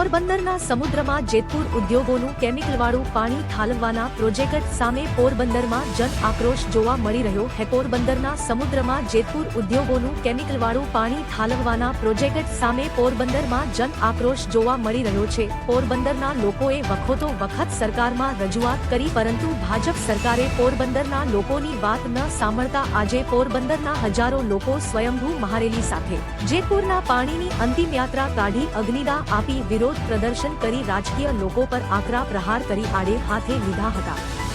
પોરબંદરના સમુદ્રમાં જેતપુર ઉદ્યોગોનું કેમિકલવાળું પાણી ઠાલવવાના પ્રોજેક્ટ સામે પોરબંદરમાં જન આક્રોશ જોવા મળી રહ્યો હે. પોરબંદરના સમુદ્રમાં જેતપુર ઉદ્યોગોનું કેમિકલવાળું પાણી ઠાલવવાના પ્રોજેક્ટ સામે પોરબંદરમાં જન આક્રોશ જોવા મળી રહ્યો છે. પોરબંદરના લોકોએ વખતો વખત સરકારમાં રજૂઆત કરી પરંતુ ભાજપ સરકારે પોરબંદરના લોકોની વાત ન સાંભળતા આજે પોરબંદરના હજારો લોકો સ્વયંભૂ મહારેલી સાથે જેતપુરના પાણીની અંતિમ યાત્રા કાઢી અગ્નિદા આપી વિરોધ પ્રદર્શન કરી રાજકીય લોકો પર આકરા પ્રહાર કરી આડે હાથે લીધા હતા.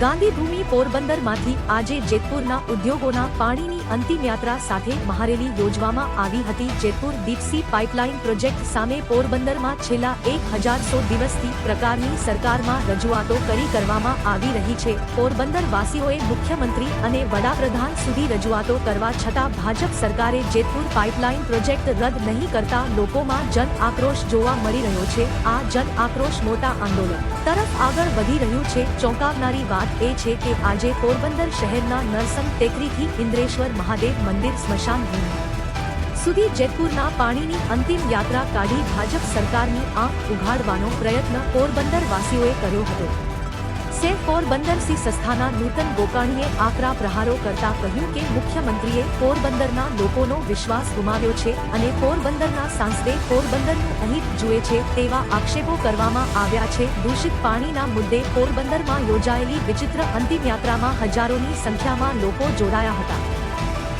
ગાંધીભૂમિ પોરબંદરમાંથી આજે જેતપુરના ઉદ્યોગોના પાણીની અંતિમ યાત્રા સાથે મહારેલી યોજવામાં આવી હતી. જેતપુર દીપસી પાઇપલાઇન પ્રોજેક્ટ સામે પોરબંદરમાં છેલ્લા એક હજારસો દિવસથી પ્રકારની સરકારમાં રજૂઆતો કરી કરવામાં આવી રહી છે. પોરબંદર વાસીઓએ મુખ્યમંત્રી અને વડાપ્રધાન સુધી રજૂઆતો કરવા છતાં ભાજપ સરકારે જેતપુર પાઇપલાઇન પ્રોજેક્ટ રદ નહીં કરતા લોકોમાં જન આક્રોશ જોવા મળી રહ્યો છે. આ જન આક્રોશ મોટા આંદોલન તરફ આગળ વધી રહ્યું છે. ચોંકાવનારી વાત એ છે કે આજે પોરબંદર શહેરના નરસંગ ટેકરીથી ઇન્દ્રેશ્વર મહાદેવ મંદિર સ્મશાન ભૂમિ. સુધી જેતપુરના પાણીની અંતિમ યાત્રા કાઢી ભાજપ સરકારની આંખ ઉઘાડવાનો પ્રયત્ન પોરબંદર વાસીઓએ કર્યો હતો. સેફ પોરબંદર સી સંસ્થાના નૂતન ગોકાણીએ આકરા પ્રહારો કરતા કહ્યું કે મુખ્યમંત્રીએ પોરબંદરના લોકોનો વિશ્વાસ ગુમાવ્યો છે અને પોરબંદરના સાંસદે પોરબંદરનું અહિત જુએ છે તેવા આક્ષેપો કરવામાં આવ્યા છે. દૂષિત પાણીના મુદ્દે પોરબંદરમાં યોજાયેલી વિચિત્ર અંતિમ યાત્રામાં હજારોની સંખ્યામાં લોકો જોડાયા હતા.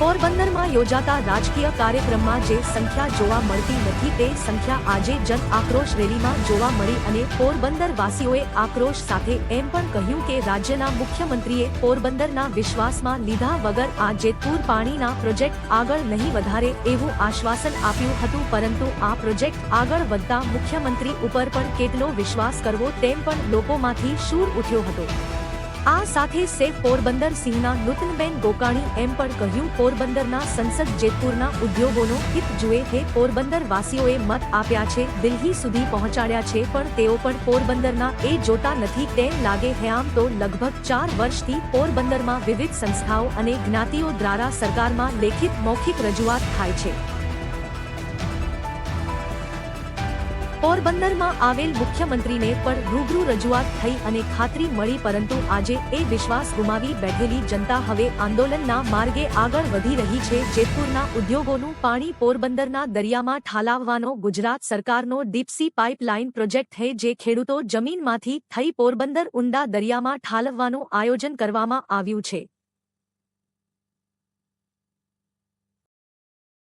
પોરબંદરમાં યોજાતા રાજકીય કાર્યક્રમમાં જે સંખ્યા જોવા મળતી નથી તે સંખ્યા આજે જન આક્રોશ રેલીમાં જોવા મળી અને પોરબંદર વાસીઓએ આક્રોશ સાથે એમ પણ કહ્યું કે રાજ્યના મુખ્યમંત્રીએ પોરબંદરના વિશ્વાસમાં લીધા વગર આ જેતપુર પાણીના પ્રોજેક્ટ આગળ નહીં વધારે એવું આશ્વાસન આપ્યું હતું, પરંતુ આ પ્રોજેક્ટ આગળ વધતા મુખ્યમંત્રી ઉપર પણ કેટલો વિશ્વાસ કરવો તેમ પણ લોકોમાંથી શૂર ઉઠ્યો હતો. આ સાથે સેફ પોરબંદર સિંહના નૂતનબેન ગોકાણી એમ પણ કહ્યું, પોરબંદરના સંસદ જેતપુરના ઉદ્યોગોનો હિત જુએ છે પોરબંદર વાસીઓએ મત આપ્યા છે, દિલ્હી સુધી પહોંચાડ્યા છે, પણ તેઓ પણ પોરબંદરના એ જોતા નથી, તેમ લાગે હે આમ તો લગભગ ચાર વર્ષથી પોરબંદરમાં વિવિધ સંસ્થાઓ અને જ્ઞાતિઓ દ્વારા સરકારમાં લેખિત મૌખિક રજૂઆત થાય છે. પોરબંદરમાં આવેલ મુખ્યમંત્રીને પણ રૂબરૂ રજૂઆત થઈ અને ખાતરી મળી, પરંતુ આજે એ વિશ્વાસ ગુમાવી બેઠેલી જનતા હવે આંદોલનના માર્ગે આગળ વધી રહી છે. જેતપુરના ઉદ્યોગોનું પાણી પોરબંદરના દરિયામાં ઠાલાવવાનો ગુજરાત સરકારનો ડીપસી પાઇપલાઇન પ્રોજેક્ટ છે, જે ખેડૂતો જમીનમાંથી થઈ પોરબંદર ઊંડા દરિયામાં ઠાલવવાનું આયોજન કરવામાં આવ્યું છે.